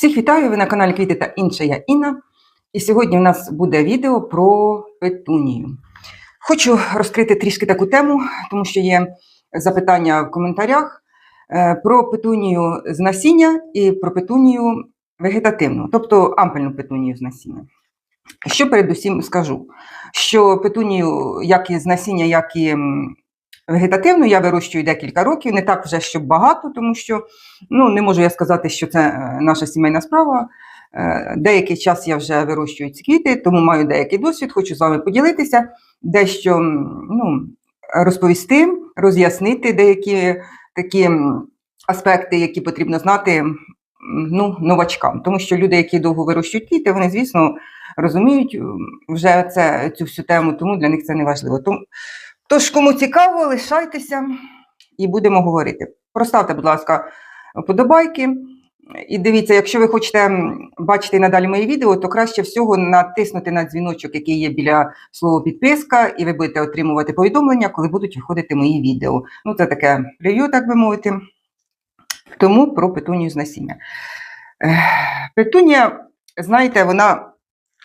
Всіх вітаю! Ви на каналі Квіти та інше я Інна. І сьогодні у нас буде відео про петунію. Хочу розкрити трішки таку тему, тому що є запитання в коментарях е, про петунію з насіння і про петунію вегетативну, тобто ампельну петунію з насіння. Що передусім скажу? Що петунію, як і з насіння, як і вегетативну, я вирощую декілька років, не так вже щоб багато, тому що ну, не можу я сказати, що це е, наша сімейна справа. Е, Деякий час я вже вирощую ці квіти, тому маю деякий досвід, хочу з вами поділитися, дещо ну, розповісти, роз'яснити деякі такі аспекти, які потрібно знати ну, новачкам. Тому що люди, які довго вирощують квіти, вони, звісно, розуміють вже це, цю всю тему, тому для них це не важливо. Тому, тож, кому цікаво, лишайтеся і будемо говорити. Проставте, будь ласка, вподобайки. І дивіться, якщо ви хочете бачити надалі мої відео, то краще всього натиснути на дзвіночок, який є біля слова підписка, і ви будете отримувати повідомлення, коли будуть виходити мої відео. Ну, це таке прев'ю, так би мовити. Тому про петунію з насіння. Петунія, знаєте, вона,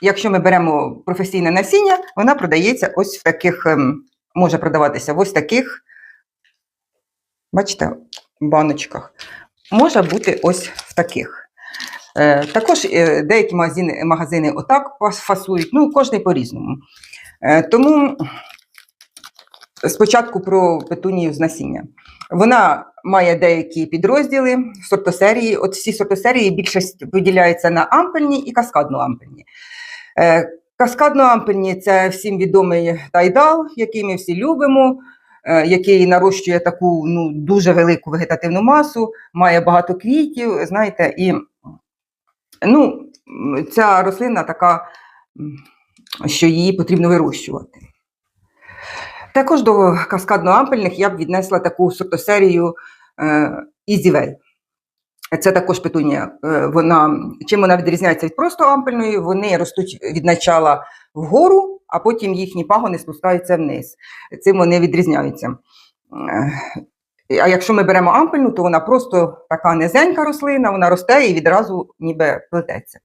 якщо ми беремо професійне насіння, вона продається ось в таких, ем, може продаватися в ось таких, бачите, баночках може бути ось в таких. Е, також е, деякі магазини, магазини отак фасують, ну, кожний по-різному. Е, тому спочатку про петунію з насіння. Вона має деякі підрозділи, сортосерії. От всі сортосерії більшість поділяється на ампельні і каскадно-ампельні. Е, Каскадно-ампельні це всім відомий тайдал, який ми всі любимо, е, який нарощує таку ну, дуже велику вегетативну масу, має багато квітів, знаєте, і ну, ця рослина така, що її потрібно вирощувати. Також до каскадно-ампельних я б віднесла таку сортосерію е, Way. Це також петунія. Е, Вона, чим вона відрізняється від просто ампельної, вони ростуть від начала вгору, а потім їхні пагони спускаються вниз. Цим вони відрізняються. Е, А якщо ми беремо ампельну, то вона просто така низенька рослина, вона росте і відразу ніби плететься.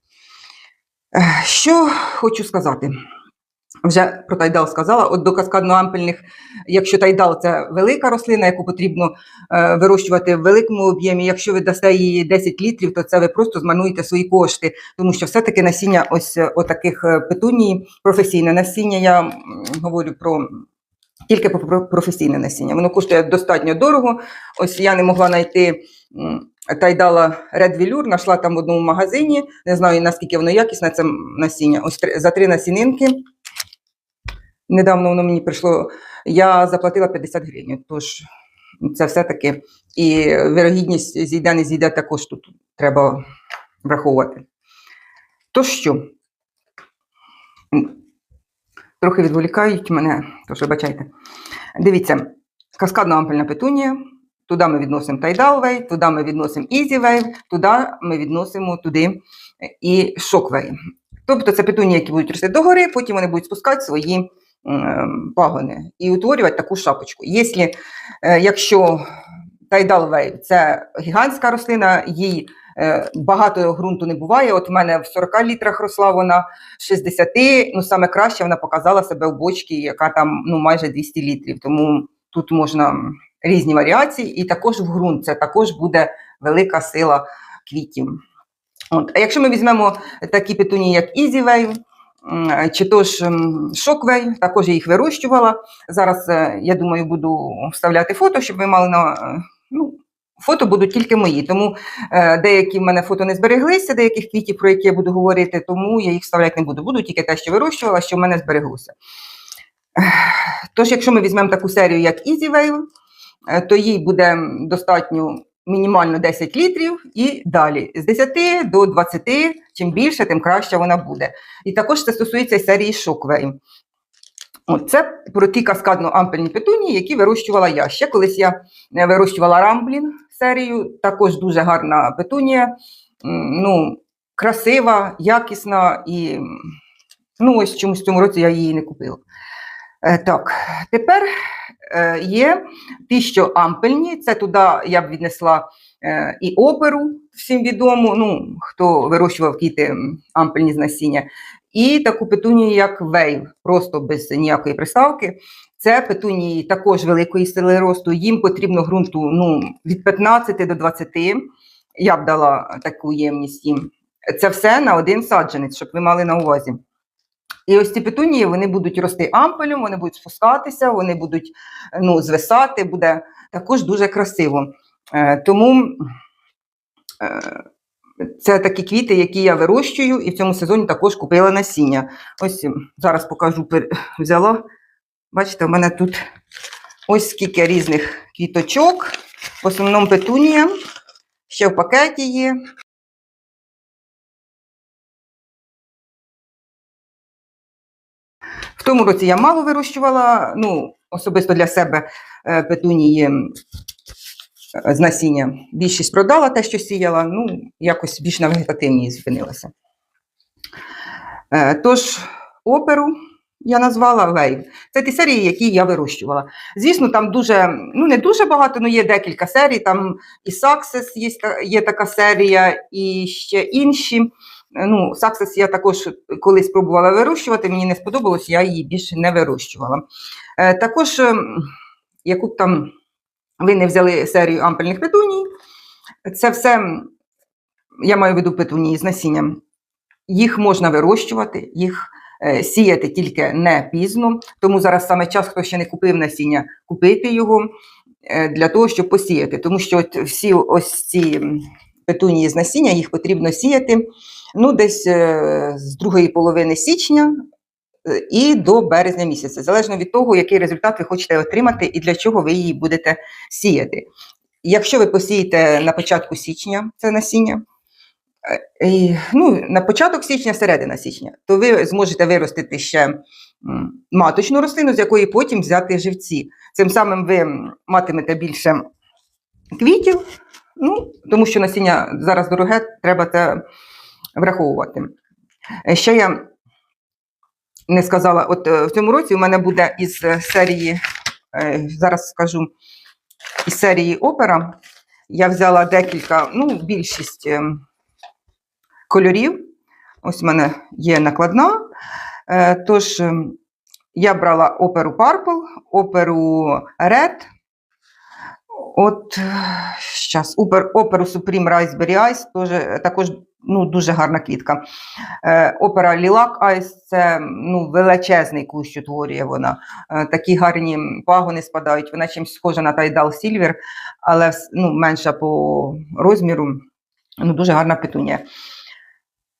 Е, Що хочу сказати? Вже про тайдал сказала. От до каскадно-ампельних, якщо тайдал це велика рослина, яку потрібно е, вирощувати в великому об'ємі. Якщо ви дасте її 10 літрів, то це ви просто змарнуєте свої кошти, тому що все-таки насіння ось е, отаких е, петуній, професійне насіння. Я говорю про. Тільки про- про професійне насіння. Воно коштує достатньо дорого. Ось я не могла знайти тайдала Red Velour, знайшла там в одному магазині. Не знаю, наскільки воно якісне, це насіння. Ось за три насінинки. Недавно воно мені прийшло. Я заплатила 50 гривень. Тож це все-таки і вирогідність зійде, не зійде, також тут треба враховувати. То що? Трохи відволікають мене, тож вибачайте. Дивіться, каскадно ампельна петунія. Туди ми відносимо тайдалвей, туди ми відносимо ізівей, туди ми відносимо туди і шоквей. Тобто це петунії, які будуть рости догори, потім вони будуть спускати свої пагони і утворювати таку шапочку. Якщо, е, якщо тайдалвей це гігантська рослина, їй е, багато ґрунту не буває. От в мене в 40 літрах росла вона 60, ну саме краще вона показала себе в бочці, яка там ну, майже 200 літрів. Тому тут можна різні варіації, і також в ґрунт це також буде велика сила квітів. От. А якщо ми візьмемо такі петунії, як Ізівей, чи то ж Шоквей, також я їх вирощувала. Зараз, е, я думаю, буду вставляти фото, щоб ви мали на. е, Ну, фото будуть тільки мої, тому е, деякі в мене фото не збереглися, деяких квітів, про які я буду говорити, тому я їх вставляти не буду. Буду тільки те, що вирощувала, що в мене збереглося. Тож, якщо ми візьмемо таку серію, як Easy Wave, е, то їй буде достатньо мінімально 10 літрів і далі. З 10 до 20, чим більше, тим краще вона буде. І також це стосується серії. От це про ті каскадно-ампельні петунії, які вирощувала я. Ще колись я е, вирощувала рамблін серію, також дуже гарна петунія, ну, красива, якісна і ну, ось чомусь в цьому році я її не купила. Е, Так, тепер є ті, що ампельні, це туди я б віднесла е, і оперу, всім відому, ну, хто вирощував квіти ампельні з насіння, і таку петунію, як вейв, просто без ніякої приставки. Це петунії також великої сили росту. Їм потрібно ґрунту ну, від 15 до 20. Я б дала таку ємність їм. Це все на один саджанець, щоб ви мали на увазі. І ось ці петунії вони будуть рости ампелем, вони будуть спускатися, вони будуть ну, звисати, буде також дуже красиво. Е, тому е, це такі квіти, які я вирощую, і в цьому сезоні також купила насіння. Ось зараз покажу, взяла. Бачите, у мене тут ось скільки різних квіточок. В основному петунія. Ще в пакеті є. Тому році я мало вирощувала, ну, особисто для себе е, петунії з насіння. Більшість продала те, що сіяла, ну, якось більш на вегетативній зупинилася. Е, Тож, оперу я назвала Вейв. Це ті серії, які я вирощувала. Звісно, там дуже, ну не дуже багато, але є декілька серій. Там і Success є, є така серія, і ще інші. Е, Ну, Success я також колись пробувала вирощувати, мені не сподобалось, я її більше не вирощувала. Е, також, ем, яку б там ви не взяли серію ампельних петуній, це все, я маю в виду петунії з насінням. Їх можна вирощувати, їх е, сіяти тільки не пізно. Тому зараз саме час, хто ще не купив насіння, купити його е, для того, щоб посіяти. Тому що от всі ось ці петунії з насіння, їх потрібно сіяти ну, десь е, з другої половини січня е, і до березня місяця, залежно від того, який результат ви хочете отримати і для чого ви її будете сіяти. Якщо ви посієте на початку січня це насіння, е, і, ну, на початок січня, середина січня, то ви зможете виростити ще маточну рослину, з якої потім взяти живці. Цим самим ви матимете більше квітів, ну, тому що насіння зараз дороге, треба це враховувати. Е, Ще я не сказала, от е, в цьому році у мене буде із е, серії, зараз скажу, із серії опера. Я взяла декілька, ну, більшість е, кольорів. Ось у мене є накладна. Тож е, я брала оперу Purple, оперу Red. От зараз оперу Supreme Raspberry Ice, теж, також ну, дуже гарна квітка. Е, опера Lilac Ice це ну, величезний кущ утворює вона. Е, такі гарні пагони спадають. Вона чимось схожа на Tidal Silver, але ну, менша по розміру. Ну, дуже гарна петунія.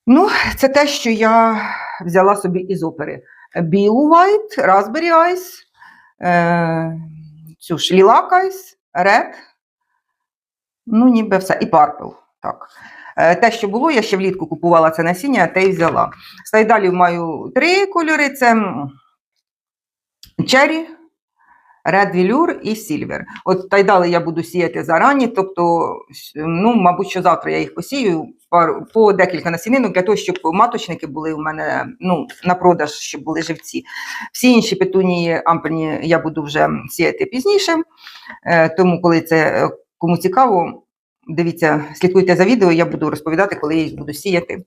Ну, це те, що я взяла собі із опери. Білу White, Raspberry Ice, е, цю ж Lilac Ice, Red, ну, ніби все, і Purple. Так. Е, Те, що було, я ще влітку купувала це насіння, те й взяла. З тайдалів маю три кольори: це Cherry, Red Velour і Silver. От тайдали я буду сіяти зарані, тобто, ну, мабуть, що завтра я їх посію по декілька насінинок для того, щоб маточники були у мене ну, на продаж, щоб були живці. Всі інші петунії ампельні я буду вже сіяти пізніше. Е, Тому, коли це е, кому цікаво, дивіться, слідкуйте за відео, я буду розповідати, коли я їх буду сіяти.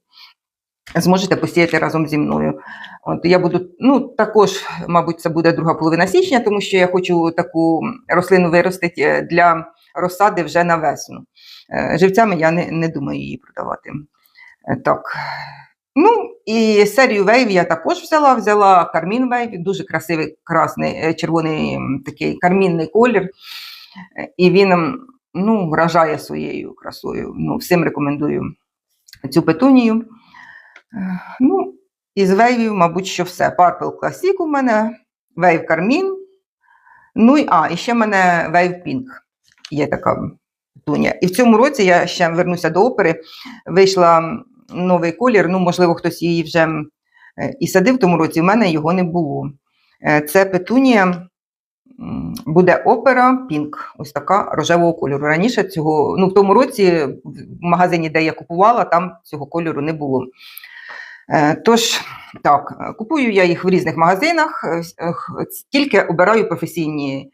Зможете посіяти разом зі мною. От я буду, ну також, мабуть, це буде друга половина січня, тому що я хочу таку рослину виростити е, для розсади вже на весну. Е, Живцями я не, не думаю її продавати. Е, Так. Ну, і серію вейв я також взяла. Взяла кармін вейв, дуже красивий, красний, червоний такий кармінний колір. І він ну, вражає своєю красою. Ну, всім рекомендую цю петунію. Е, Ну, із вейвів, мабуть, що все. Purple Classic у мене, вейв Кармін. Ну і а, і ще в мене вейв Pink. Є така петунія. І в цьому році я ще вернуся до опери. Вийшла новий колір. Ну, можливо, хтось її вже е, і садив в тому році. в мене його не було. Е, Це петунія. Буде опера Пінк, ось така рожевого кольору. Раніше цього, ну в тому році в магазині, де я купувала, там цього кольору не було. Е, Тож, так, купую я їх в різних магазинах, е, е, тільки обираю професійні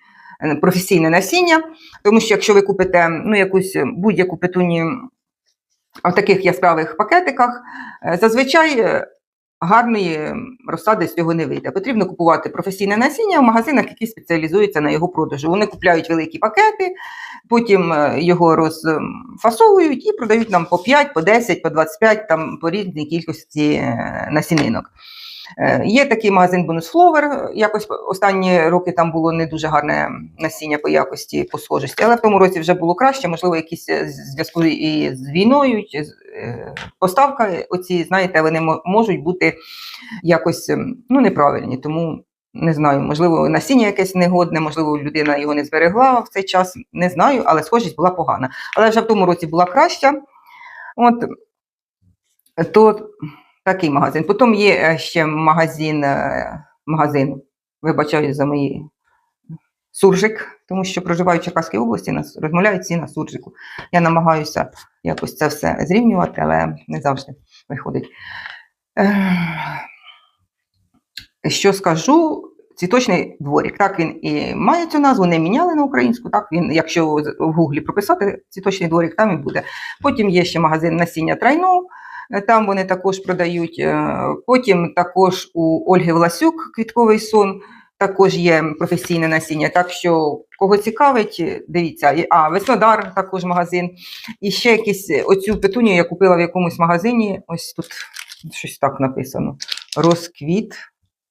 професійне насіння, тому що якщо ви купите ну, якусь будь-яку петунію в таких яскравих пакетиках, зазвичай гарної розсади з цього не вийде. Потрібно купувати професійне насіння в магазинах, які спеціалізуються на його продажу. Вони купляють великі пакети, потім е, його розфасовують і продають нам по 5, по 10, по 25, там по різній кількості е, насінинок. Е, Є такий магазин Flower, якось останні роки там було не дуже гарне насіння по якості, по схожості, але в тому році вже було краще, можливо, якісь е, зв'язку і з війною, е, поставка, оці, знаєте, вони можуть бути якось ем, ну, неправильні. Тому не знаю, можливо, насіння якесь негодне, можливо, людина його не зберегла в цей час, не знаю, але схожість була погана. Але вже в тому році була краща. От, то такий магазин. Потім є е, ще магазин, е, магазин, вибачаю за мої суржик, тому що проживаю в Черкаській області, нас розмовляють всі на суржику. Я намагаюся якось це все зрівнювати, але не завжди виходить. Що скажу? Цвіточний дворик. Так він і має цю назву, не міняли на українську. Так він, якщо в гуглі прописати цвіточний дворик, там і буде. Потім є ще магазин насіння трайну, е, там вони також продають. е, Потім також у Ольги Власюк квітковий сон. Також є професійне насіння. Так що кого цікавить, дивіться. А, Веснодар також магазин. І ще якісь е, оцю петунію я купила в якомусь магазині. Ось тут щось так написано. Розквіт.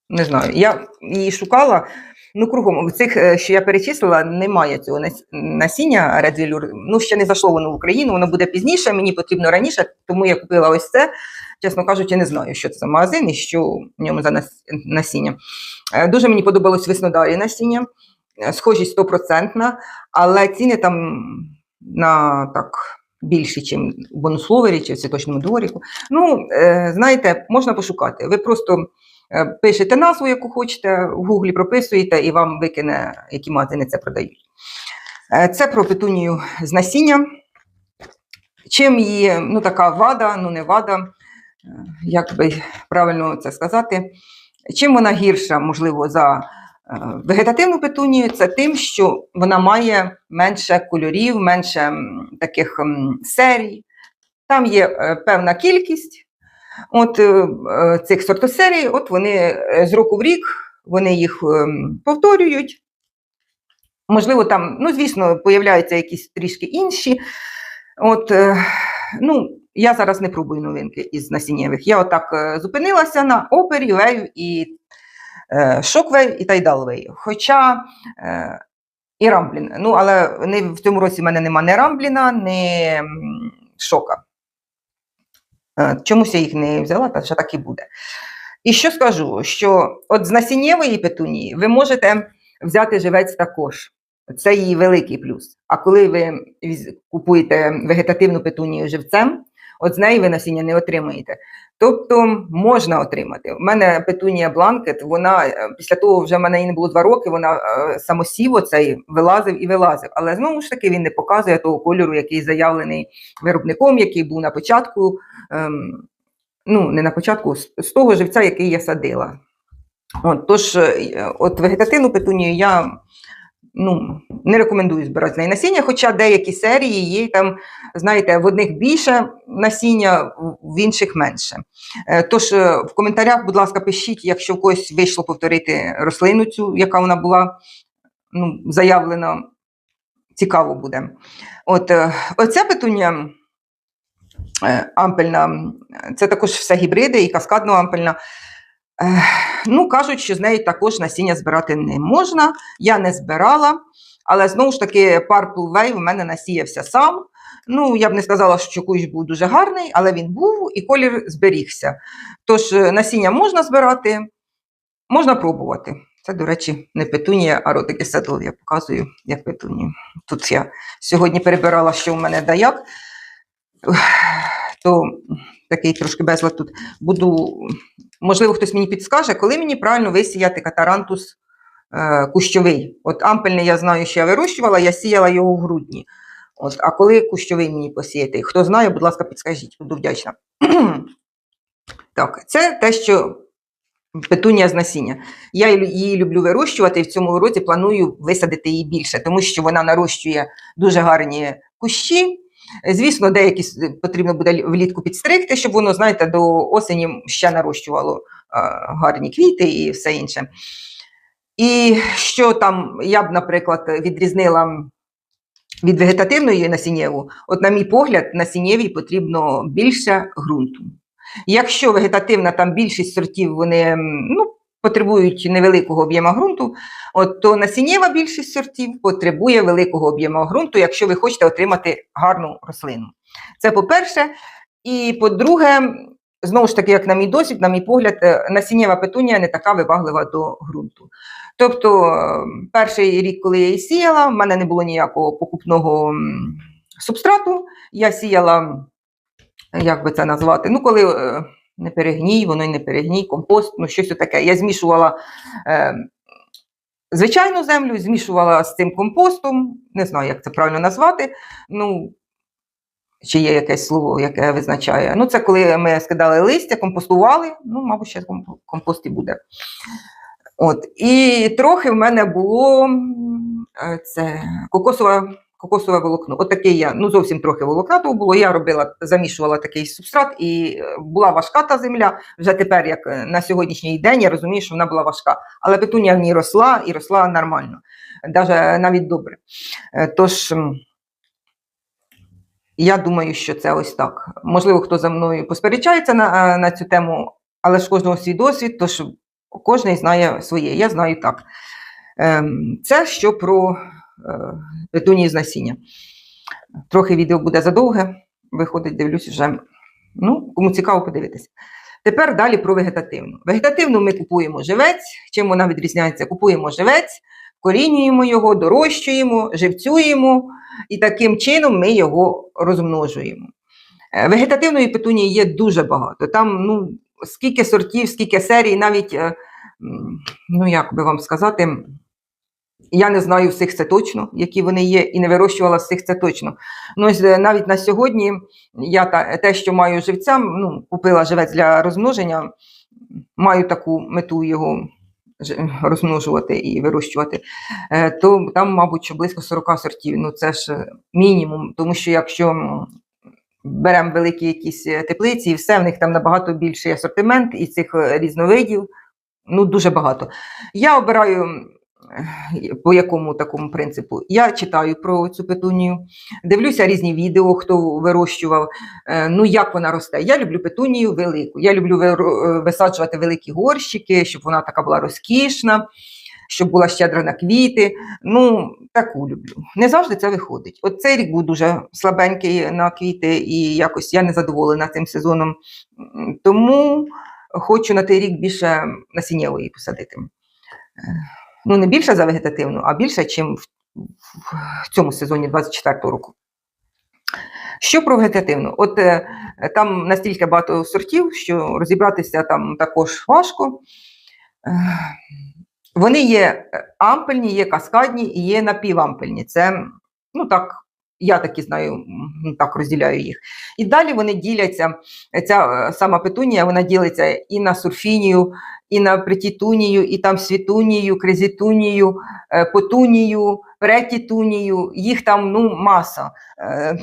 Не знаю. Я її шукала. Ну, кругом в цих, е, що я перечислила, немає цього насіння Velour. Ну, ще не зайшло воно в Україну, воно буде пізніше, мені потрібно раніше, тому я купила ось це. Чесно кажучи, не знаю, що це магазин і що в ньому за насіння. Е, Дуже мені подобалось веснодарі насіння, е, схожість стопроцентна, але ціни там на так більші, ніж у бонусловері чи в цвіточному дворіку. Ну, знаєте, можна пошукати. Ви просто пишете назву, яку хочете, в гуглі прописуєте і вам викине, які магазини це продають. Е, Це про петунію з насіння. Чим її ну, така вада, ну не вада, е, як би правильно це сказати, чим вона гірша, можливо, за е, вегетативну петунію, це тим, що вона має менше кольорів, менше таких серій. Там є е, певна кількість от, е, е, цих сортосерій, от вони е, з року в рік вони їх ем, повторюють. Можливо, там, ну, звісно, появляються якісь трішки інші. От, ну, я зараз не пробую новинки із насіннєвих. Я отак зупинилася на опері, вейв і шоквейв і тайдалвейв. Хоча і рамблін. Ну, але не, в цьому році в мене нема ні рамбліна, ні шока. Е, Чомусь я їх не взяла, та ще так і буде. І що скажу, що от з насіннєвої петунії ви можете взяти живець також. Це її великий плюс. А коли ви купуєте вегетативну петунію живцем, от з неї ви насіння не отримаєте. Тобто можна отримати. У мене петунія бланкет, вона е, після того вже в мене не було два роки, вона е, самосів оцей вилазив і вилазив. Але знову ж таки він не показує того кольору, який заявлений виробником, який був на початку. Ем, ну, не на початку, з, з того живця, який я садила. От, тож, е, от вегетативну петунію я ну, не рекомендую збирати з неї насіння, хоча деякі серії є там, знаєте, в одних більше насіння, в- інших менше. Е, Тож е, в коментарях, будь ласка, пишіть, якщо в когось вийшло повторити рослину цю, яка вона була ну, заявлена, цікаво буде. От, е, оця е, ампельна, це також все гібриди і каскадно ампельна. Ну, кажуть, що з неї також насіння збирати не можна. Я не збирала, але знову ж таки, Purple Wave в мене насіявся сам. Ну, я б не сказала, що кущ був дуже гарний, але він був і колір зберігся. Тож е, насіння можна збирати, можна пробувати. Це, до речі, не петунія, а ротики седл. Я показую, як петунію. Тут я сьогодні перебирала, що в мене даяк, то такий трошки безлад тут. Буду, можливо, хтось мені підскаже, коли мені правильно висіяти катарантус е, кущовий. От ампельний я знаю, що я вирощувала, я сіяла його в грудні. От, а коли кущовий мені посіяти? Хто знає, будь ласка, підскажіть, буду вдячна. так, це те, що Петунія з насіння. Я її- люблю вирощувати і в цьому році планую висадити її більше, тому що вона нарощує дуже гарні кущі. Звісно, деякі потрібно буде влітку підстригти, щоб воно, знаєте, до осені ще нарощувало е, гарні квіти і все інше. І що там я б, наприклад, відрізнила від вегетативної насіннєву, от, на мій погляд, насіннєвій потрібно більше ґрунту. Якщо вегетативна, там більшість сортів вони ну, потребують невеликого об'єму ґрунту, от, то насіннєва більшість сортів потребує великого об'єму ґрунту, якщо ви хочете отримати гарну рослину. Це по-перше. І по-друге, знову ж таки, як на мій досвід, на мій погляд, е, насіннєва петунія не така вибаглива до ґрунту. Тобто, перший рік, коли я її сіяла, в мене не було ніякого покупного субстрату. Я сіяла, як би це назвати, ну, коли е, не перегній, воно й не перегній, компост, ну щось таке. Я змішувала е, звичайну землю, змішувала з цим компостом, не знаю, як це правильно назвати. Ну, чи є якесь слово, яке визначає. Ну, це коли ми скидали листя, компостували, ну, мабуть, ще компост і буде. От. І трохи в мене було е, це кокосове, кокосове волокно. От таке я, ну зовсім трохи волокнатого було. Я робила, замішувала такий субстрат, і е, була важка та земля. Вже тепер, як е, на сьогоднішній день, я розумію, що вона була важка. Але петунія в ній росла і росла нормально, даже, навіть добре. Е, Тож. я думаю, що це ось так. Можливо, хто за мною посперечається на, на цю тему, але ж кожного свій досвід, тож кожен знає своє. Я знаю так. Ем, Це що про петунії з насіння. Трохи відео буде задовге, виходить, дивлюсь вже. Ну, кому цікаво, подивитися. Тепер далі про вегетативну. Вегетативну ми купуємо живець. Чим вона відрізняється? Купуємо живець, корінюємо його, дорощуємо, живцюємо, і таким чином ми його розмножуємо. Е, Вегетативної петунії є дуже багато. Там ну, скільки сортів, скільки серій, навіть, е, ну як би вам сказати, я не знаю всіх це точно, які вони є, і не вирощувала всіх це точно. Ну, е, навіть на сьогодні я та, те, що маю живцям, ну, купила живець для розмноження, маю таку мету його розмножувати і вирощувати, е, то там, мабуть, близько 40 сортів. Ну, це ж е, мінімум, тому що якщо беремо великі якісь теплиці, і все, в них там набагато більший асортимент і цих різновидів, ну, дуже багато. Я обираю по якому такому принципу. Я читаю про цю петунію, дивлюся різні відео, хто вирощував, е, ну як вона росте. Я люблю петунію велику. Я люблю е, висаджувати великі горщики, щоб вона така була розкішна, щоб була щедра на квіти. Ну, таку люблю. Не завжди це виходить. От цей рік був дуже слабенький на квіти, і якось я не задоволена цим сезоном. Тому хочу на той рік більше насіннєвої посадити. Ну, не більше за вегетативну, а більше, ніж в, в цьому сезоні 24 року. Що про вегетативну? От е, там настільки багато сортів, що розібратися там також важко. Е, Вони є ампельні, є каскадні і є напівампельні. Це, ну так, я такі знаю, так розділяю їх. І далі вони діляться, ця е, сама петунія, вона ділиться і на сурфінію, і на притітунію, і там світунію, кризітунію, е, потунію, претітунію, їх там ну, маса. Е,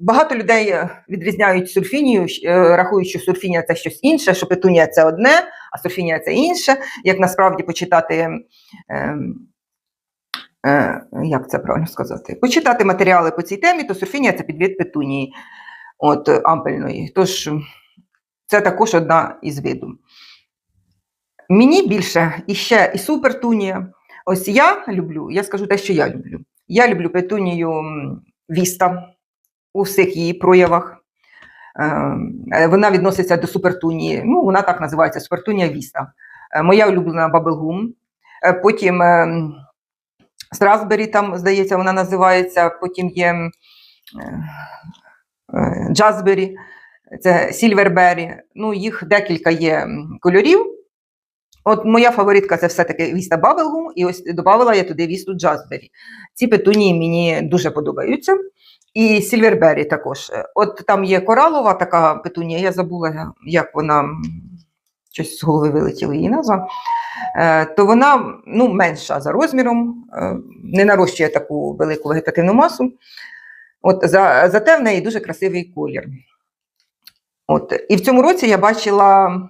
Багато людей відрізняють сурфінію, е, рахують, що сурфінія це щось інше, що петунія це одне, а сурфінія це інше. Як насправді почитати, е, е, як це правильно сказати, почитати матеріали по цій темі, то сурфінія це підвид петунії от, ампельної. Тож це також одна із виду. Мені більше і ще і супертунія. Ось я люблю, я скажу те, що я люблю. Я люблю петунію віста у всіх її проявах. Е, Вона відноситься до супертунії. Ну, вона так називається супертунія віста. Е, Моя улюблена бабелгум. Е, Потім Страсбері, там, здається, вона називається. Потім є е, е, Джазбері, це Сільвербері. Ну, їх декілька є кольорів. От моя фаворитка це все-таки Віста Бабелгум, і ось додавала я туди Вісту Джазбері. Ці петунії мені дуже подобаються. І Сільвербері також. От там є коралова така петунія, я забула, як вона щось з голови вилетіла її назва, е, то вона ну, менша за розміром, е, не нарощує таку велику вегетативну масу. От, за, зате в неї дуже красивий колір. От, і в цьому році я бачила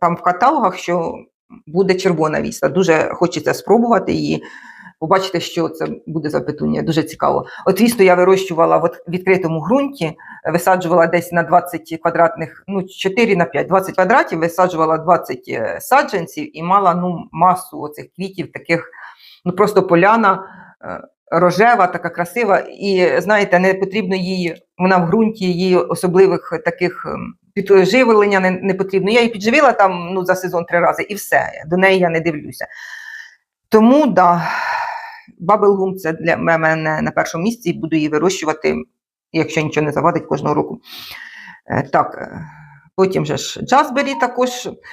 там в каталогах, що буде червона віста. Дуже хочеться спробувати її, побачити, що це буде за петунія. Дуже цікаво. От вісту я вирощувала в відкритому ґрунті, висаджувала десь на 20 квадратних, ну 4 на 5, 20 квадратів, висаджувала 20 е, саджанців і мала ну, масу оцих квітів, таких, ну просто поляна. е, Рожева, така красива, і знаєте, не потрібно їй, вона в ґрунті, її особливих таких ем, підживлення не, не потрібно. Я її підживила там ну, за сезон три рази, і все. До неї я не дивлюся. Тому да, Бабелгум це для мене на першому місці, і буду її вирощувати, якщо нічого не завадить кожного року. Е, Так, е, потім же ж Джазбері також.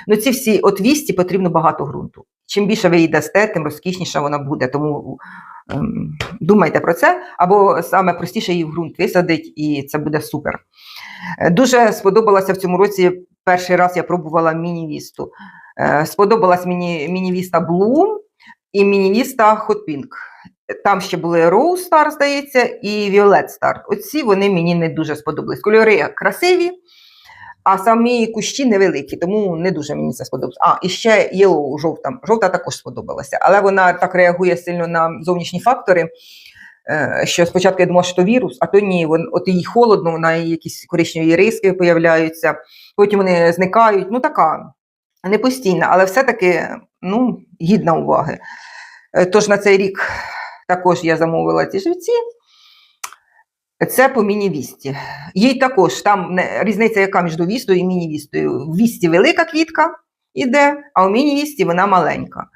Ну, ці всі от вісті потрібно багато ґрунту. Чим більше ви її дасте, тим розкішніша вона буде. Тому ем, думайте про це, або саме простіше її в ґрунт висадить, і це буде супер. Дуже сподобалася в цьому році. Перший раз я пробувала міні-вісту. Е, Сподобалась мені міні-віста Bloom і міні-віста Hot Pink. Там ще були Rose Star, здається, і Violet Star. Оці вони мені не дуже сподобались. Кольори красиві, а самі кущі невеликі, тому не дуже мені це сподобалося. А, і ще Yellow, жовта. Жовта також сподобалася, але вона так реагує сильно на зовнішні фактори. Е, Що спочатку я думала, що то вірус, а то ні, вон, от їй холодно, вона якісь коричневі риски появляються, потім вони зникають. Ну така не постійна, але все-таки ну, гідна уваги. Е, Тож на цей рік також я замовила ці живці. Це по міні-вісті. Їй також там різниця, яка між вістою і міні-вістою. В вісті велика квітка іде, а у міні-вісті вона маленька.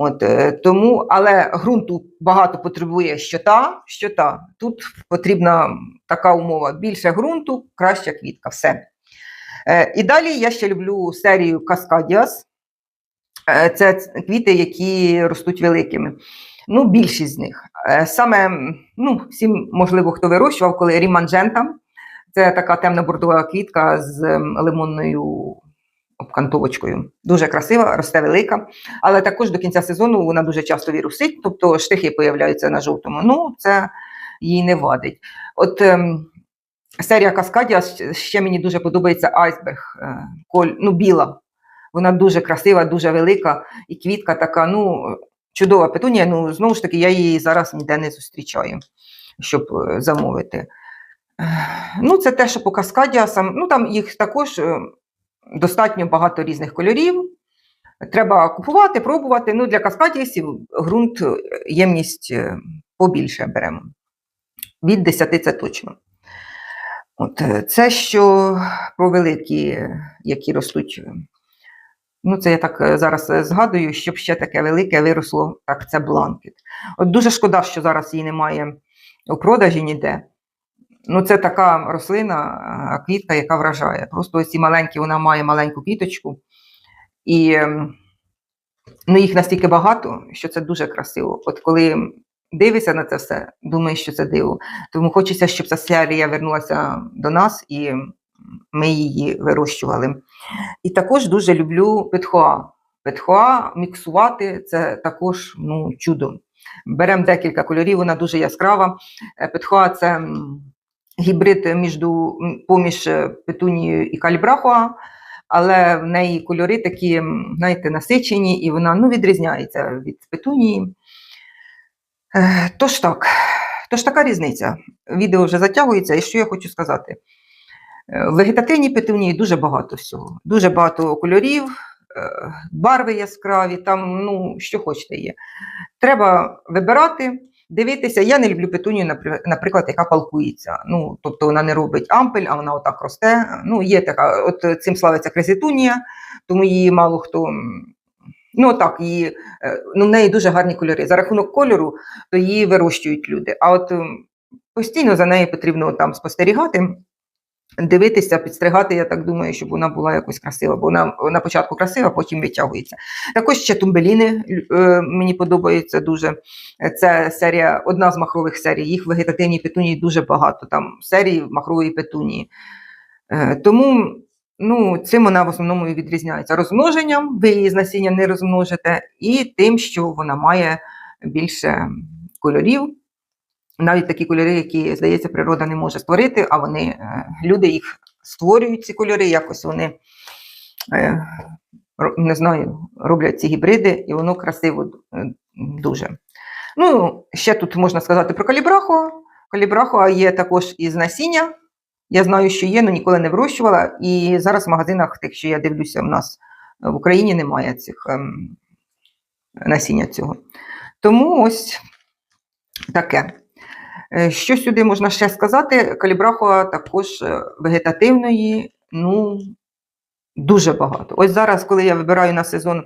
От, е, тому, але ґрунту багато потребує що та, що та. Тут потрібна така умова: більше ґрунту, краща квітка. Все. Е, І далі я ще люблю серію Каскадіас. Е, Це квіти, які ростуть великими. Ну, більшість з них. Саме, ну, всім, можливо, хто вирощував, коли ріманджента. Це така темно-бордова квітка з ем, лимонною обкантовочкою. Дуже красива, росте велика. Але також до кінця сезону вона дуже часто вірусить, тобто штихи появляються на жовтому. Ну, це їй не вадить. От ем, серія Каскадія ще мені дуже подобається айсберг, е, коль, ну, біла. Вона дуже красива, дуже велика, і квітка така, ну, чудова петунія. Ну, знову ж таки, я її зараз ніде не зустрічаю, щоб е, замовити. Ну, це те, що по каскадіасам. Ну, там їх також е, достатньо багато різних кольорів. Треба купувати, пробувати. Ну, для каскадіасів ґрунт, е, ємність е, побільше беремо. Від 10 це точно. От, е, це що про великі, які ростуть. Ну, це я так зараз згадую, щоб ще таке велике виросло, так це бланкет. От дуже шкода, що зараз її немає у продажі ніде. Ну, це така рослина, квітка, яка вражає. Просто ці маленькі, вона має маленьку квіточку, і ем, ну, їх настільки багато, що це дуже красиво. От коли дивишся на це все, думаєш, що це диво. Тому хочеться, щоб ця серія вернулася до нас і ми її вирощували. І також дуже люблю петхоа. Петхоа міксувати це також ну, чудо. Беремо декілька кольорів, вона дуже яскрава. Е, Петхоа це гібрид між, поміж е, петунією і калібрахоа, але в неї кольори такі, знаєте, насичені, і вона ну, відрізняється від петунії. Е, Тож так, тож така різниця. Відео вже затягується, і що я хочу сказати? Е, В вегетативній петунії дуже багато всього. Дуже багато кольорів, барви яскраві, там ну, що хочете є. Треба вибирати, дивитися. Я не люблю петунію, наприклад, яка палкується. Ну, тобто вона не робить ампель, а вона отак росте. Ну, є така, от цим славиться крезітунія, тому її мало хто. Ну, так, її, е, ну, в неї дуже гарні кольори. За рахунок кольору, то її вирощують люди. А от постійно за нею потрібно там спостерігати дивитися, підстригати, я так думаю, щоб вона була якось красива, бо вона на початку красива, потім витягується. Також ще тумбеліни е, мені подобаються дуже. Це серія, одна з махрових серій. Їх в вегетативній петунії дуже багато. Там серії махрової петунії. Е, тому ну, цим вона в основному і відрізняється. Розмноженням, ви її з насіння не розмножите, і тим, що вона має більше кольорів. Навіть такі кольори, які, здається, природа не може створити, а вони, е, люди їх створюють, ці кольори, якось вони, е, не знаю, роблять ці гібриди, і воно красиво е, дуже. Ну, ще тут можна сказати про калібраху. Калібраху є також із насіння. Я знаю, що є, але ніколи не вирощувала. І зараз в магазинах, тих, що я дивлюся, в нас в Україні немає цих ем, насіння цього. Тому ось таке. Е, Що сюди можна ще сказати? Калібрахуа також е, вегетативної, ну, дуже багато. Ось зараз, коли я вибираю на сезон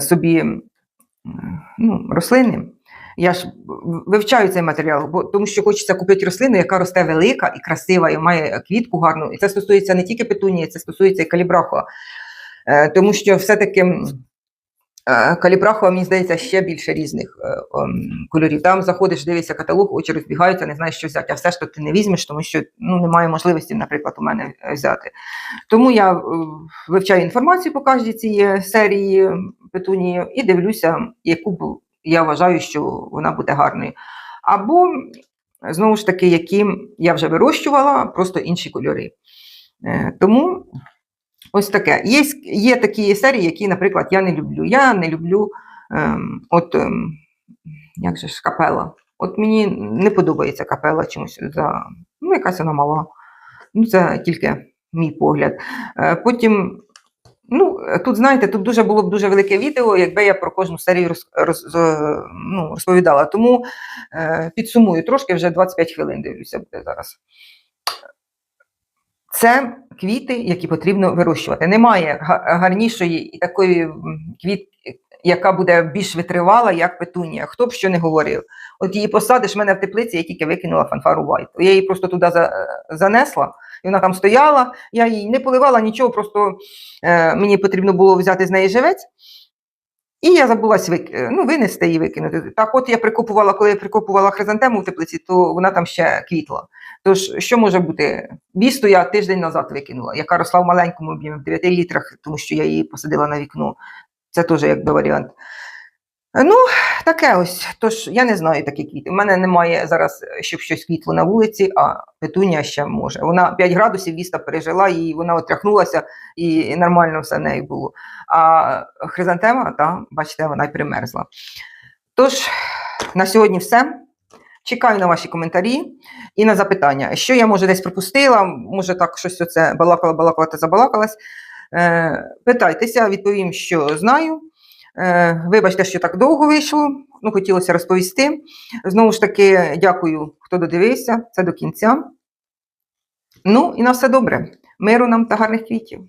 собі ну, рослини, я ж вивчаю цей матеріал, бо тому що хочеться купити рослину, яка росте велика і красива, і має квітку гарну. І це стосується не тільки петунії, це стосується і калібрахуа. Е, Тому що все-таки е, мені здається, ще більше різних е, кольорів. Там заходиш, дивишся каталог, очі розбігаються, не знаєш, що взяти, а все ж то ти не візьмеш, тому що ну, немає можливості, наприклад, у мене е, взяти. Тому я вивчаю інформацію по кожній цій серії петунії і дивлюся, яку б я вважаю, що вона буде гарною. Або, знову ж таки, які я вже вирощувала, просто інші кольори. Тому ось таке. Є, є такі серії, які, наприклад, я не люблю. Я не люблю ем, от, ем, як же ж, капела. От мені не подобається капела чомусь за ну, якась вона мала. Ну, це тільки мій погляд. Е, Потім, ну, тут, знаєте, тут дуже було б дуже велике відео, якби я про кожну серію роз, роз, з- ну, розповідала. Тому е, підсумую трошки, вже 25 хвилин дивлюся буде зараз. Це квіти, які потрібно вирощувати. Немає гарнішої такої квіт, яка буде більш витривала, як петунія. Хто б що не говорив. От її посадиш в мене в теплиці, я тільки викинула фанфару Вайт. Я її просто туди за, занесла, і вона там стояла. Я її не поливала нічого, просто е, мені потрібно було взяти з неї живець. І я забулась вик... е, ну, винести і викинути. Так от я прикопувала, коли я прикопувала хризантему в теплиці, то вона там ще квітла. Тож, що може бути? Вісту я тиждень назад викинула, яка росла в маленькому об'ємі, в 9 літрах, тому що я її посадила на вікно. Це теж якби варіант. Ну, таке ось. Тож я не знаю такі квіти. У мене немає зараз, щоб щось квітло на вулиці, а петунія ще може. Вона 5 градусів віста пережила, і вона отряхнулася, і нормально все в неї було. А хризантема, та, бачите, вона й примерзла. Тож, на сьогодні все. Чекаю на ваші коментарі і на запитання. Що я може десь пропустила, може так щось оце балакала, балакала та забалакалась. Е, питайтеся, відповім, що знаю. Е, вибачте, що так довго вийшло. Ну, хотілося розповісти. Знову ж таки, дякую, хто додивився це до кінця. Ну і на все добре. Миру нам та гарних квітів.